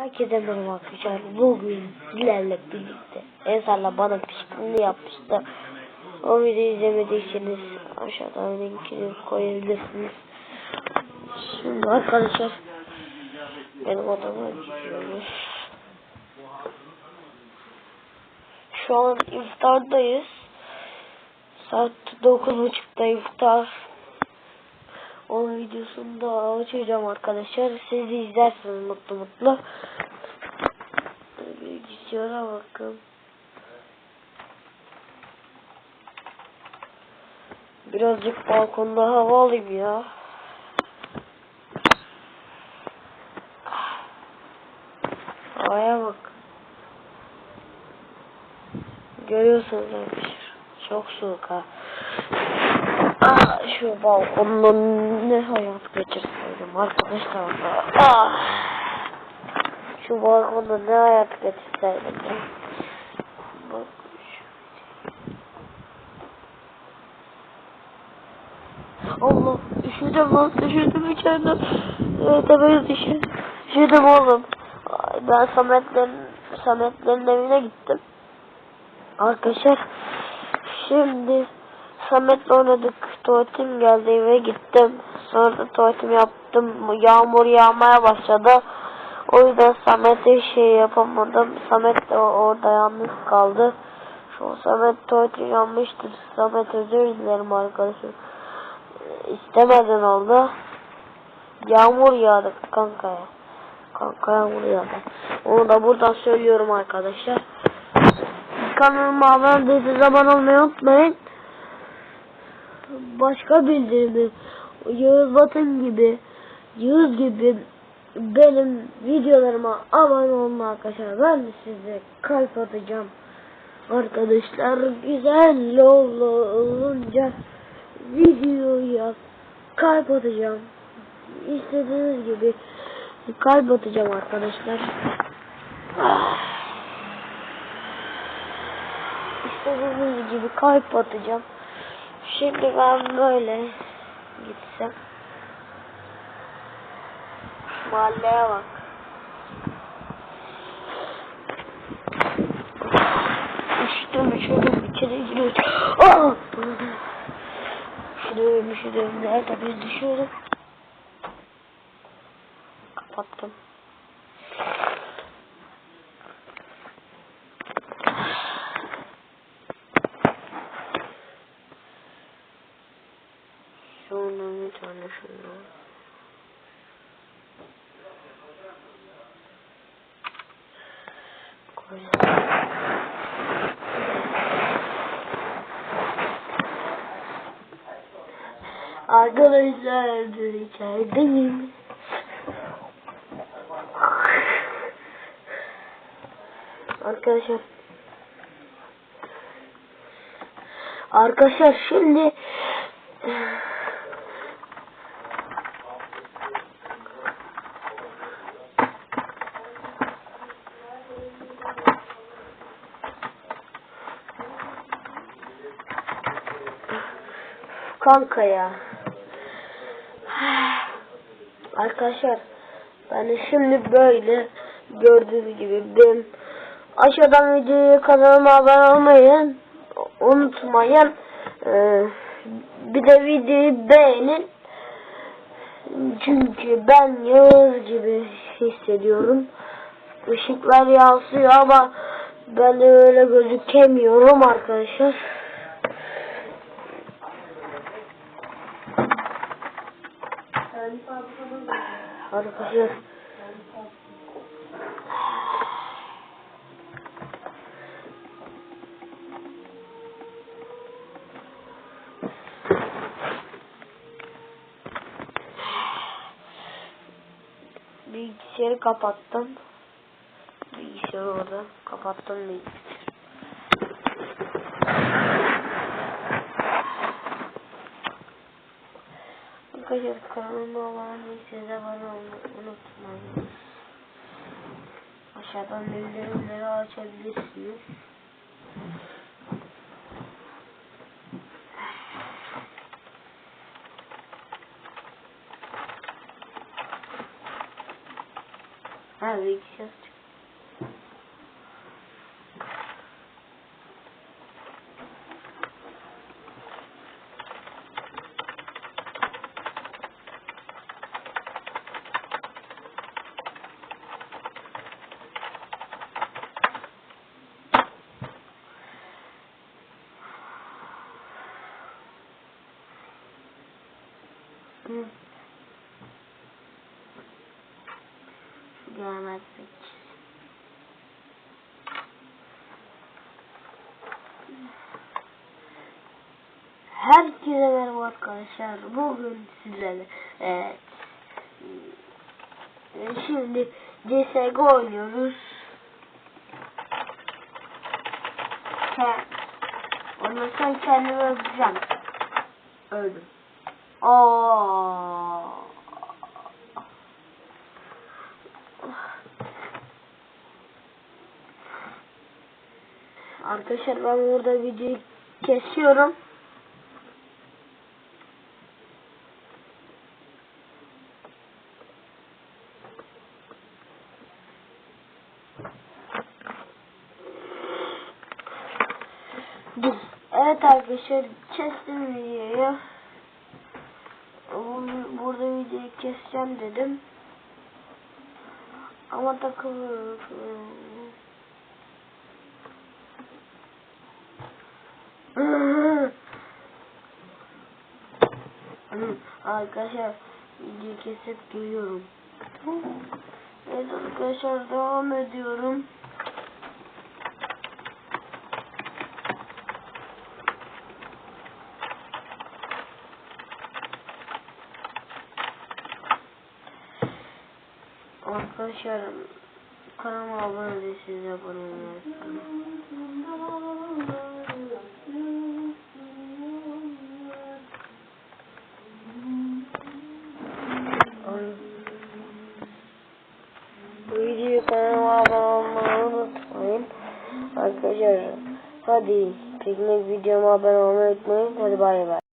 Herkese merhaba arkadaşlar. Bugün sizlerle birlikte Ensar'la bana pişkinliği yapmıştı. O videoyu izlemediyseniz aşağıdan linkini koyabilirsiniz. Şimdi arkadaşlar benim odama gidiyoruz. Şu an iftardayız. Saat 9.30'da iftar. Onun videosunu da açacağım arkadaşlar. Siz izlersiniz mutlu mutlu. Bilgisayara bakın. Birazcık balkonda hava alayım ya. Havaya bak. Görüyorsunuz arkadaşlar. Çok soğuk ha. Ah, şu balkonda ne hayat geçirseydim arkadaşlar. Ah. Şu balkonda ne hayat geçirseydim ya. Bak Allah üşüdüm lan üşüdüm içeriden. Evet üşüdüm. Üşüdüm oğlum. Ben Sametlerin, Sametlerin evine gittim. Arkadaşlar şimdi Samet'le oynadık. Tuvaletim geldi eve gittim. Sonra da tuvaletimi yaptım. Yağmur yağmaya başladı. O yüzden Samet'e şey yapamadım. Samet de orada yalnız kaldı. Şu Samet tuvaleti yanmıştır. Samet özür dilerim arkadaşım. İstemeden oldu. Yağmur yağdı kanka ya. Kanka yağmur yağdı. Onu da buradan söylüyorum arkadaşlar. Kanalıma abone değilseniz abone olmayı unutmayın. Başka bildiğimi Yağız Batın gibi Yağız gibi benim videolarıma abone olun arkadaşlar. Ben de size kalp atacağım. Arkadaşlar güzel olunca videoya kalp atacağım. İstediğiniz gibi kalp atacağım arkadaşlar. İstediğiniz gibi kalp atacağım. Şimdi ben böyle gitsem. Mahalleye bak. Üşüdüm üşüdüm içeri giriyorum. Aa! Üşüdüm üşüdüm. Nerede biz düşüyorum. Kapattım. Sonra bir tane şunu. Koyalım. Arkadaşlar içerideyim. Arkadaşlar Arkadaşlar şimdi Kanka ya. Arkadaşlar de şimdi böyle gördüğünüz gibi ben aşağıdan videoyu kanalıma abone olmayı unutmayın. Ee, bir de videoyu beğenin. Çünkü ben Yağız gibi hissediyorum. Işıklar yansıyor ama ben öyle gözükemiyorum arkadaşlar. Arkadaşlar Bilgisayarı kapattım. Bilgisayarı orada. Kapattım bilgisayarı. Arkadaşlar kanalıma abone değilseniz abone olmayı unutmayın. Aşağıdan bildirimleri açabilirsiniz. Ha, X Hı. Görmezlik. Herkese merhaba arkadaşlar. Bugün sizlerle evet. Ee, Şimdi CSGO oynuyoruz. Ondan sonra kendimi öldüreceğim. Öldüm. Arkadaşlar ben burada videoyu kesiyorum. Evet arkadaşlar kestim videoyu. Bu- Burada videoyu keseceğim dedim. Ama takılıyor. Arkadaşlar videoyu kesip geliyorum. Evet arkadaşlar devam ediyorum. Arkadaşlar kanalıma abone değilseniz abone olmayı videoyu kanalıma abone olmayı unutmayın. Arkadaşlar hadi teknik videoma abone olmayı unutmayın. Hadi bay bay.